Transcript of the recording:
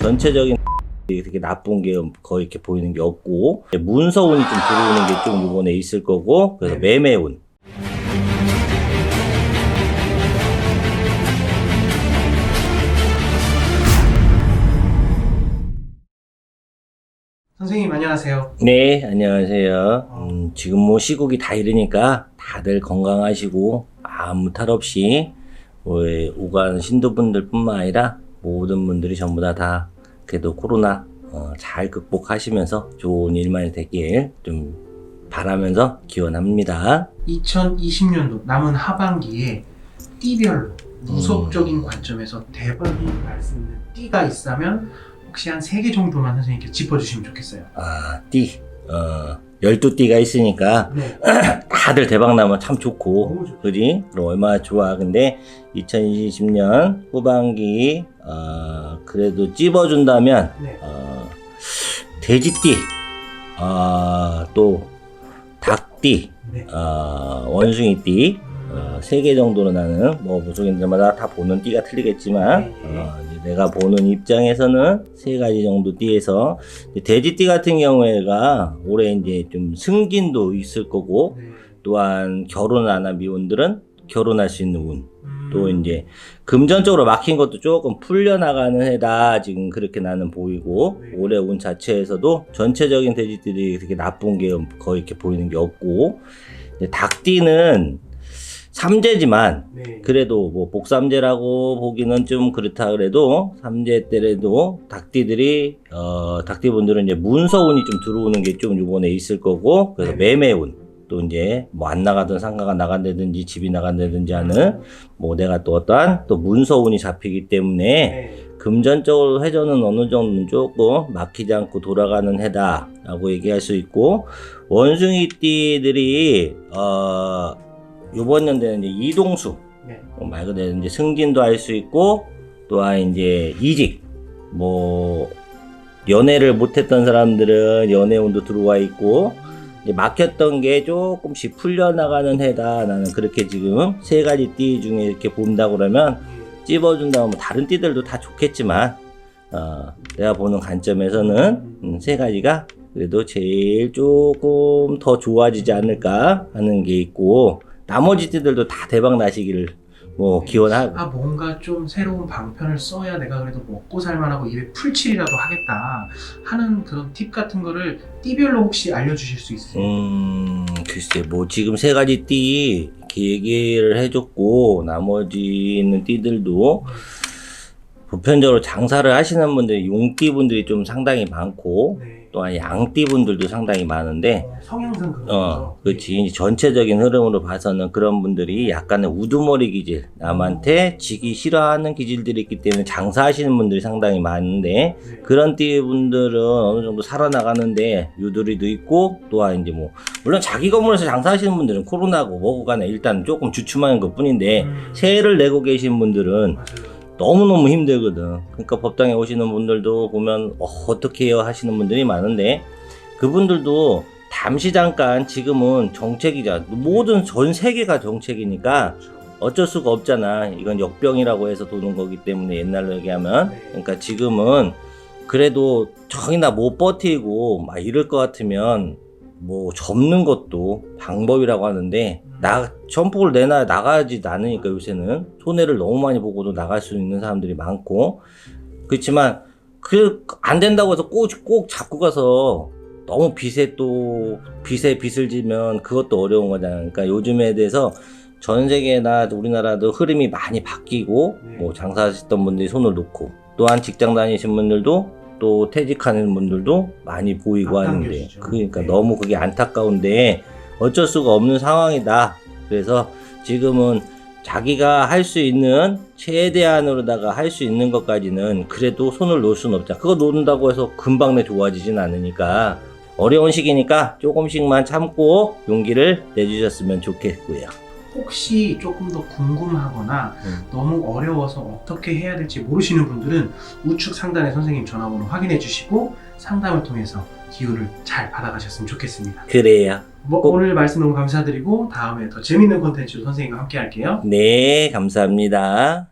전체적인 되게 나쁜 게 거의 이렇게 보이는 게 없고 문서운이 좀 들어오는 게 좀 이번에 있을 거고 그래서 네. 매매운 선생님 안녕하세요. 네 안녕하세요 음, 지금 뭐 시국이 다 이러니까 다들 건강하시고 아무 탈 없이 왜 오간 신도분들 뿐만 아니라 모든 분들이 전부 다, 다 그래도 코로나 어, 잘 극복하시면서 좋은 일만 되길 좀 바라면서 기원합니다 2020년도 남은 하반기에 띠별로 무속적인 음. 관점에서 대박이 날 수 있는 띠가 있다면 혹시 한세개 정도만 선생님께 짚어주시면 좋겠어요. 아, 띠. 어, 12띠가 있으니까 네. 다들 대박 나면 참 좋고. 그지? 그럼 얼마나 좋아. 근데 2020년 후반기, 어, 그래도 찝어준다면, 네. 어, 돼지띠, 어, 또, 닭띠, 네. 어, 원숭이띠, 어, 세개 정도로 나는 뭐 무속인들마다 다 보는 띠가 틀리겠지만 네, 네. 어, 내가 보는 입장에서는 세 가지 정도 띠에서 돼지띠 같은 경우에가 올해 이제 좀 승진도 있을 거고 네. 또한 결혼 안 한 미혼들은 결혼할 수 있는 운. 음. 또 이제 금전적으로 막힌 것도 조금 풀려나가는 해다 지금 그렇게 나는 보이고 네. 올해 운 자체에서도 전체적인 돼지띠들이 그렇게 나쁜 게 거의 이렇게 보이는 게 없고 닭띠는 삼재지만 네. 그래도 뭐 복삼재라고 보기는 좀 그렇다 그래도 삼재 때라도 닭띠들이 어 닭띠분들은 이제 문서운이 좀 들어오는 게좀 이번에 있을 거고 그래서 네. 매매운 또 이제 뭐 안 나가던 상가가 나간다든지 집이 나간다든지 하는 뭐 내가 또 어떠한 또 문서운이 잡히기 때문에 네. 금전적으로 회전은 어느 정도는 조금 막히지 않고 돌아가는 해다라고 얘기할 수 있고 원숭이띠들이 어 요번 연도에는 이제 이동수. 네. 어, 말 그대로 이제 승진도 할 수 있고 또한 이제 이직. 뭐 연애를 못했던 사람들은 연애운도 들어와 있고 이제 막혔던 게 조금씩 풀려나가는 해다. 나는 그렇게 지금 세 가지 띠 중에 이렇게 본다 그러면 찝어준다면 뭐 다른 띠들도 다 좋겠지만 어, 내가 보는 관점에서는 음, 세 가지가 그래도 제일 조금 더 좋아지지 않을까 하는 게 있고 나머지 띠들도 다 대박 나시기를 뭐 기원하고 아 뭔가 좀 새로운 방편을 써야 내가 그래도 먹고 살만하고 입에 풀칠이라도 하겠다 하는 그런 팁 같은 거를 띠별로 혹시 알려주실 수 있으세요? 음 글쎄 뭐 지금 세 가지 띠 이렇게 얘기를 해줬고 나머지는 띠들도 보편적으로 장사를 하시는 분들이 용띠 분들이 좀 상당히 많고 네. 또한 양띠 분들도 상당히 많은데 어, 성향상 그런 어, 거죠. 그렇지. 이제 전체적인 흐름으로 봐서는 그런 분들이 약간의 우두머리 기질, 남한테 지기 싫어하는 기질들이 있기 때문에 장사하시는 분들이 상당히 많은데, 네. 그런 띠 분들은 어느 정도 살아나가는데 유두리도 있고, 또한 이제 뭐, 물론 자기 건물에서 장사하시는 분들은 코로나고 뭐고 간에 일단 조금 주춤하는 것 뿐인데, 음, 세를 내고 계신 분들은 맞아요. 너무너무 힘들거든. 그러니까 법당에 오시는 분들도 보면 어, 어떻게 해요 하시는 분들이 많은데 그분들도 잠시 잠깐 지금은 정책이자 모든 전 세계가 정책이니까 어쩔 수가 없잖아. 이건 역병이라고 해서 도는 거기 때문에 옛날로 얘기하면 네. 그러니까 지금은 그래도 정이나 못 버티고 막 이럴 것 같으면 뭐 접는 것도 방법이라고 하는데 나 전폭을 내놔 나가지 않으니까 요새는 손해를 너무 많이 보고도 나갈 수 있는 사람들이 많고 그렇지만 그 안 된다고 해서 꼭, 꼭 잡고 가서 너무 빚에 또 빚에 빚을 지면 그것도 어려운 거잖아. 그러니까 요즘에 대해서 전 세계나 우리나라도 흐름이 많이 바뀌고 네. 뭐 장사하셨던 분들이 손을 놓고 또한 직장 다니신 분들도 또 퇴직하는 분들도 많이 보이고 하는데 앞당겨지죠. 그러니까 네. 너무 그게 안타까운데 어쩔 수가 없는 상황이다. 그래서 지금은 자기가 할 수 있는 최대한으로다가 할 수 있는 것까지는 그래도 손을 놓을 수는 없잖아. 그거 놓는다고 해서 금방 내 좋아지진 않으니까 어려운 시기니까 조금씩만 참고 용기를 내주셨으면 좋겠고요. 혹시 조금 더 궁금하거나 음. 너무 어려워서 어떻게 해야 될지 모르시는 분들은 우측 상단에 선생님 전화번호 확인해 주시고 상담을 통해서 기운을 잘 받아가셨으면 좋겠습니다. 그래요. 뭐, 꼭- 오늘 말씀 너무 감사드리고 다음에 더 재밌는 콘텐츠로 선생님과 함께 할게요. 네, 감사합니다.